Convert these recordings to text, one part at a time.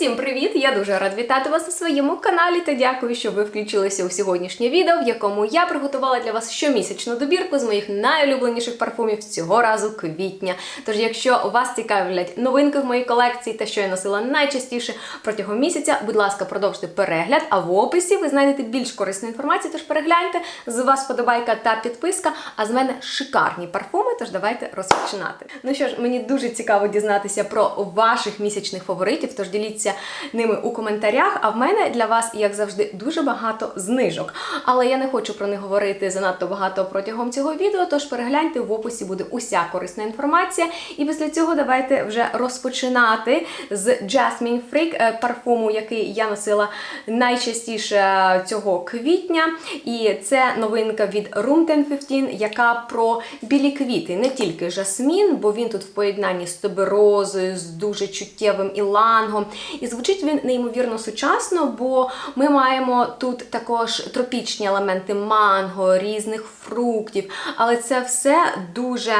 Усім привіт! Я дуже рад вітати вас на своєму каналі та дякую, що ви включилися у сьогоднішнє відео, в якому я приготувала для вас щомісячну добірку з моїх найулюбленіших парфумів цього разу квітня. Тож, якщо вас цікавлять новинки в моїй колекції та що я носила найчастіше протягом місяця, будь ласка, продовжте перегляд. А в описі ви знайдете більш корисну інформацію, тож перегляньте. З вас подобайка та підписка. А з мене шикарні парфуми. Тож давайте розпочинати. Ну що ж, мені дуже цікаво дізнатися про ваших місячних фаворитів. Тож діліться ними у коментарях. А в мене для вас, як завжди, дуже багато знижок. Але я не хочу про них говорити занадто багато протягом цього відео. Тож перегляньте в описі буде уся корисна інформація. І після цього давайте вже розпочинати з Jasmine Freak, е, парфуму, який я носила найчастіше цього квітня. І це новинка від Room 1015, яка про білі квіти, не тільки жасмін, бо він тут в поєднанні з туберозою, з дуже чуттєвим ілангом. І звучить він неймовірно сучасно, бо ми маємо тут також тропічні елементи манго, різних фруктів. Але це все дуже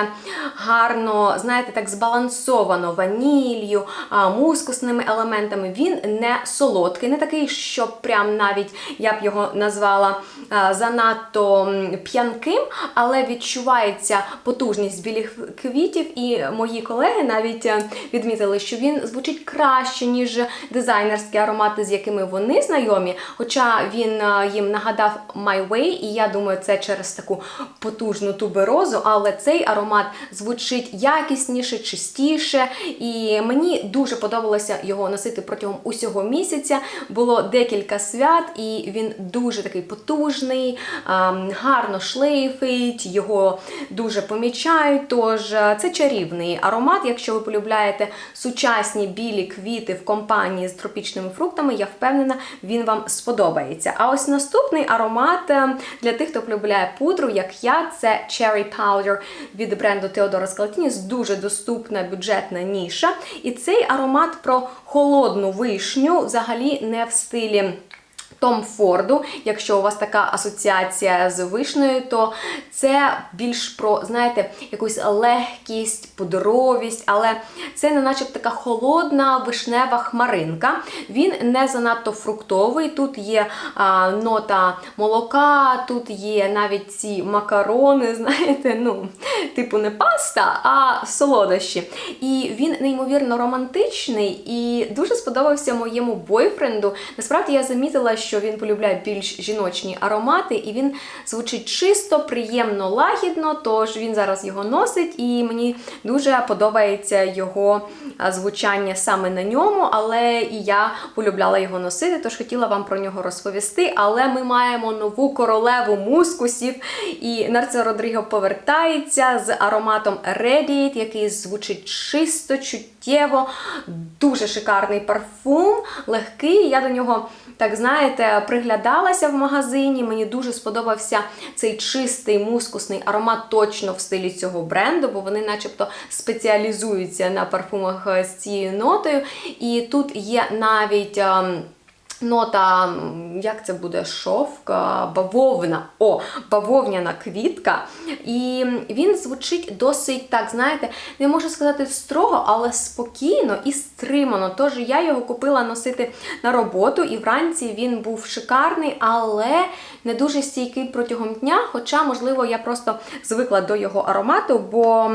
гарно, знаєте, так збалансовано ванілью, мускусними елементами. Він не солодкий, не такий, що прям навіть я б його назвала занадто п'янким, але відчувається потужність білих квітів. І мої колеги навіть е, відмітили, що він звучить краще, ніж дизайнерські аромати, з якими вони знайомі. Хоча він е, їм нагадав My Way, і я думаю, це через таку потужну туберозу, але цей аромат звучить якісніше, чистіше. І мені дуже подобалося його носити протягом усього місяця. Було декілька свят, і він дуже такий потужний, ем, гарно шлейфить, його дуже помічають. Тож е, це чарівний аромат. Якщо ви полюбляєте сучасні білі квіти в компанії з тропічними фруктами, я впевнена, він вам сподобається. А ось наступний аромат е, для тих, хто полюбляє пудру, як я, це Cherry Powder від бренду Теодора Скалтініс. Дуже доступна бюджетна ніша. І цей аромат про холодну вишню взагалі не в стилі. Том Форду, якщо у вас така асоціація з вишнею, то це більш про, знаєте, якусь легкість, пудровість, але це не начебто така холодна вишнева хмаринка. Він не занадто фруктовий. Тут є а, нота молока, тут є навіть ці макарони, знаєте, ну, типу не паста, а солодощі. І він неймовірно романтичний і дуже сподобався моєму бойфренду. Насправді я замітила, що він полюбляє більш жіночні аромати, і він звучить чисто, приємно, лагідно. Тож він зараз його носить, і мені дуже подобається його звучання саме на ньому. Але і я полюбляла його носити, тож хотіла вам про нього розповісти. Але ми маємо нову королеву мускусів, і Нарцисо Родріго повертається з ароматом Radiate, який звучить чисто, чуттєво, дуже шикарний парфум, легкий. Я до нього, так знаєте, приглядалася в магазині. Мені дуже сподобався цей чистий мускусний аромат точно в стилі цього бренду, бо вони, начебто, спеціалізуються на парфумах е, з цією нотою. І тут є навіть. Нота, як це буде, шовка, бавовна, о, бавовняна квітка. І він звучить досить, так, знаєте, не можу сказати строго, але спокійно і стримано. Тож я його купила носити на роботу, і вранці він був шикарний, але не дуже стійкий протягом дня. Хоча, можливо, я просто звикла до його аромату, бо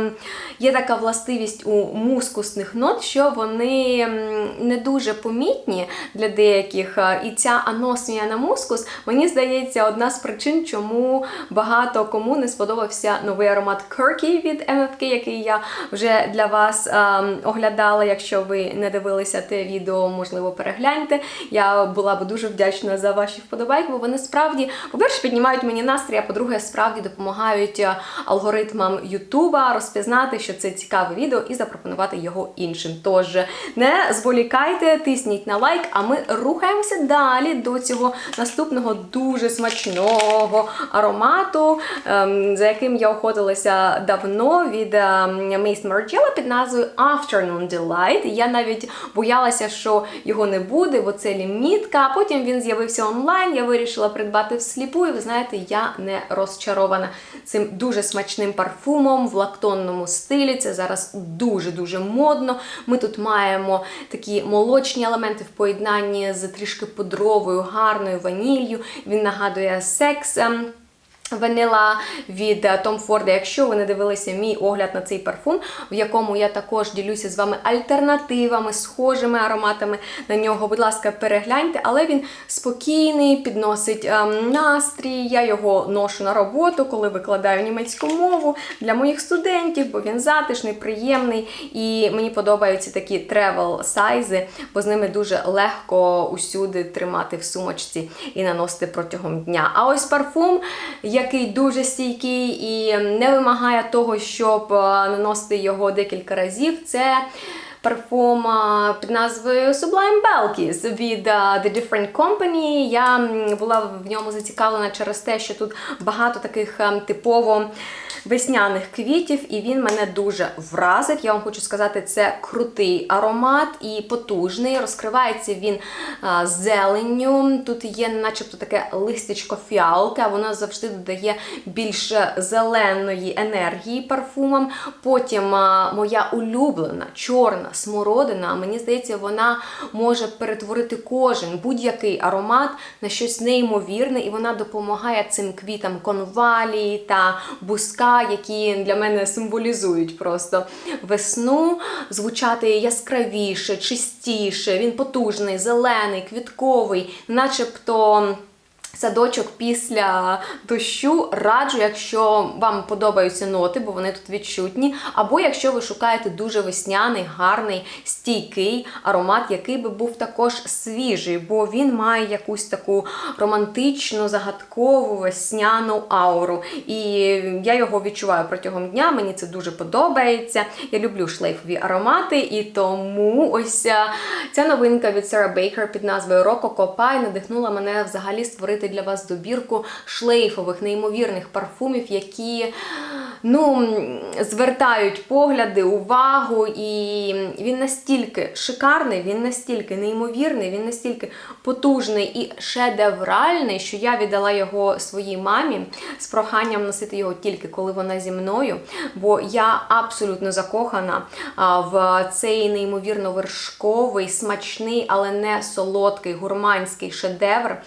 є така властивість у мускусних нот, що вони не дуже помітні для деяких. Е, І ця аносмія на мускус, мені здається, одна з причин, чому багато кому не сподобався новий аромат Kirky від MFK, який я вже для вас ем, оглядала. Якщо ви не дивилися те відео, можливо, перегляньте. Я була б дуже вдячна за ваші вподобайки, бо вони справді, по-перше, піднімають мені настрій, а по-друге, справді допомагають е, алгоритмам Ютуба розпізнати, що це цікаве відео, і запропонувати його іншим. Тож не зволікайте, тисніть на лайк, а ми рухаємося рухаємося далі до цього наступного дуже смачного аромату, ем, за яким я охотилася давно від Mace Margiela під назвою Afternoon Delight. Я навіть боялася, що його не буде, бо це лімітка. А потім він з'явився онлайн. Я вирішила придбати всліпу, і ви знаєте, я не розчарована цим дуже смачним парфумом в лактонному стилі. Це зараз дуже-дуже модно. Ми тут маємо такі молочні елементи в поєднанні з трішки пудровою, гарною ваніллю. Він нагадує секс. Ванила від е, Tom Ford. Якщо ви не дивилися мій огляд на цей парфум, в якому я також ділюся з вами альтернативами, схожими ароматами на нього, будь ласка, перегляньте, але він спокійний, підносить ем, настрій. Я його ношу на роботу, коли викладаю німецьку мову для моїх студентів, бо він затишний, приємний. І мені подобаються такі тревел сайзи, бо з ними дуже легко усюди тримати в сумочці і наносити протягом дня. А ось парфум який дуже стійкий і не вимагає того, щоб е, наносити його декілька разів. Це парфум е, під назвою Sublime Belkis від е, The Different Company. Я була в ньому зацікавлена через те, що тут багато таких е, типово весняних квітів, і він мене дуже вразив. Я вам хочу сказати, це крутий аромат і потужний. Розкривається він зеленню. Тут є, начебто, таке листячко фіалки, а воно завжди додає більш зеленої енергії парфумам. Потім моя улюблена чорна смородина. Мені здається, вона може перетворити кожен будь-який аромат на щось неймовірне, і вона допомагає цим квітам конвалії та буска які для мене символізують просто весну, звучати яскравіше, чистіше. Він потужний, зелений, квітковий, начебто. Садочок після дощу раджу, якщо вам подобаються ноти, бо вони тут відчутні. Або якщо ви шукаєте дуже весняний, гарний, стійкий аромат, який би був також свіжий, бо він має якусь таку романтичну, загадкову весняну ауру. І я його відчуваю протягом дня. Мені це дуже подобається. Я люблю шлейфові аромати, і тому ось е, ця новинка від Sarah Baker під назвою Pie надихнула мене взагалі створити для вас добірку шлейфових, неймовірних парфумів, які ну, звертають погляди, увагу. І він настільки шикарний, він настільки неймовірний, він настільки потужний і шедевральний, що я віддала його своїй мамі з проханням носити його тільки коли вона зі мною. Бо я абсолютно закохана в цей неймовірно вершковий, смачний, але не солодкий, гурманський шедевр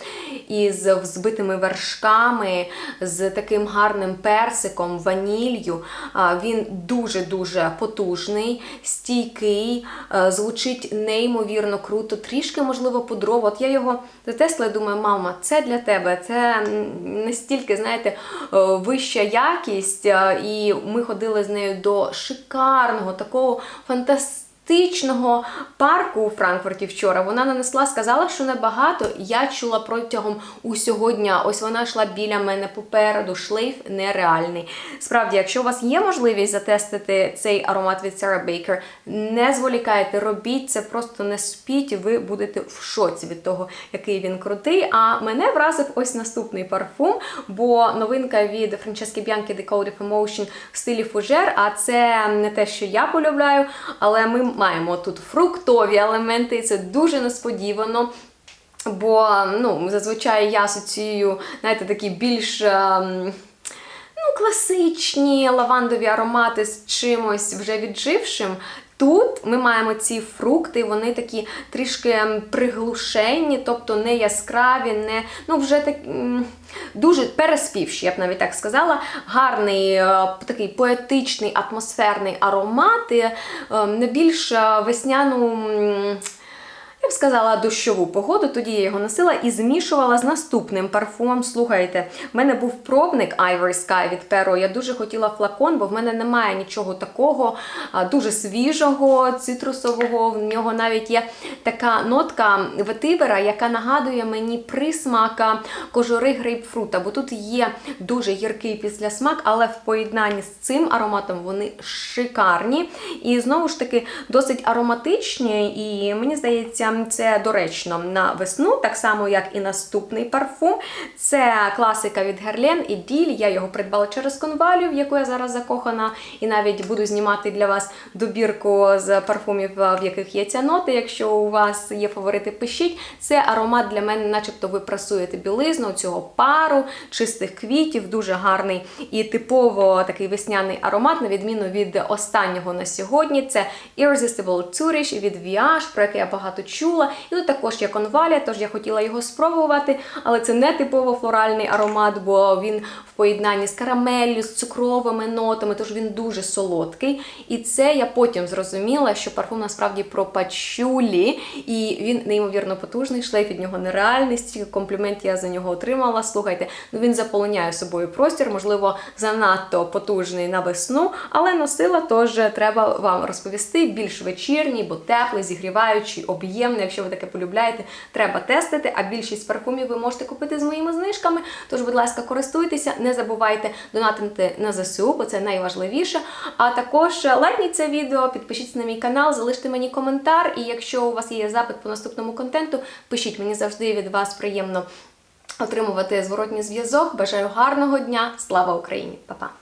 із взбитими вершками, з таким гарним персиком, ваніллю. А, Він дуже-дуже потужний, стійкий, звучить неймовірно круто, трішки, можливо, пудрово. От я його затесла і думаю, мама, це для тебе, це настільки, знаєте, е, вища якість. І ми ходили з нею до шикарного, такого фантастичного туристичного парку у Франкфурті вчора. Вона нанесла, сказала, що небагато. Я чула протягом усього дня. Ось вона йшла біля мене попереду. Шлейф нереальний. Справді, якщо у вас є можливість затестити цей аромат від Sarah Baker, не зволікайте, робіть це, просто не спіть, ви будете в шоці від того, який він крутий. А мене вразив ось наступний парфум, бо новинка від Франчески Б'янки The Code of Emotion в стилі фужер. А це не те, що я полюбляю, але ми маємо тут фруктові елементи, і це дуже несподівано. Бо ну, зазвичай я асоціюю, знаєте, такі більш. ем, Ну, класичні лавандові аромати з чимось вже віджившим. Тут ми маємо ці фрукти, вони такі трішки ем, приглушені, тобто не яскраві, не ну вже так дуже переспівші, я б навіть так сказала. Гарний е, такий поетичний, атмосферний аромат, і, е, не більш е, весняну. Б сказала дощову погоду, тоді я його носила і змішувала з наступним парфумом. Слухайте, в мене був пробник Ivory Sky від Pero. Я дуже хотіла флакон, бо в мене немає нічого такого дуже свіжого, цитрусового. В нього навіть є така нотка ветивера, яка нагадує мені присмак кожури грейпфрута, бо тут є дуже гіркий післясмак, але в поєднанні з цим ароматом вони шикарні. І знову ж таки досить ароматичні. І мені здається, це доречно на весну, так само як і наступний парфум. Це класика від Герлен і Діль. Я його придбала через конвалію, в яку я зараз закохана, і навіть буду знімати для вас добірку з парфумів, в яких є ця нота. Якщо у вас є фаворити, пишіть. Це аромат для мене, начебто, ви прасуєте білизну цього пару чистих квітів, дуже гарний і типово такий весняний аромат, на відміну від останнього на сьогодні. Це Irresistible Tourish від Viage, про який я багато чула. І тут також є конвалія, тож я хотіла його спробувати, але це не типово флоральний аромат, бо він в поєднанні з карамеллю, з цукровими нотами, тож він дуже солодкий. І це я потім зрозуміла, що парфум насправді про пачулі, і він неймовірно потужний. Шлейф від нього нереальний. Стільки компліментів я за нього отримала. Слухайте, ну він заполоняє собою простір, можливо, занадто потужний на весну, але носила, тож треба вам розповісти більш вечірній, бо теплий, зігріваючий, об'ємний. Якщо ви таке полюбляєте, треба тестити. А більшість парфумів ви можете купити з моїми знижками. Тож, будь ласка, користуйтеся, не забувайте донатити на ЗСУ, бо це найважливіше. А також лайкніть це відео, підпишіться на мій канал, залиште мені коментар. І якщо у вас є запит по наступному контенту, пишіть мені завжди від вас приємно отримувати зворотній зв'язок. Бажаю гарного дня! Слава Україні! Па-па!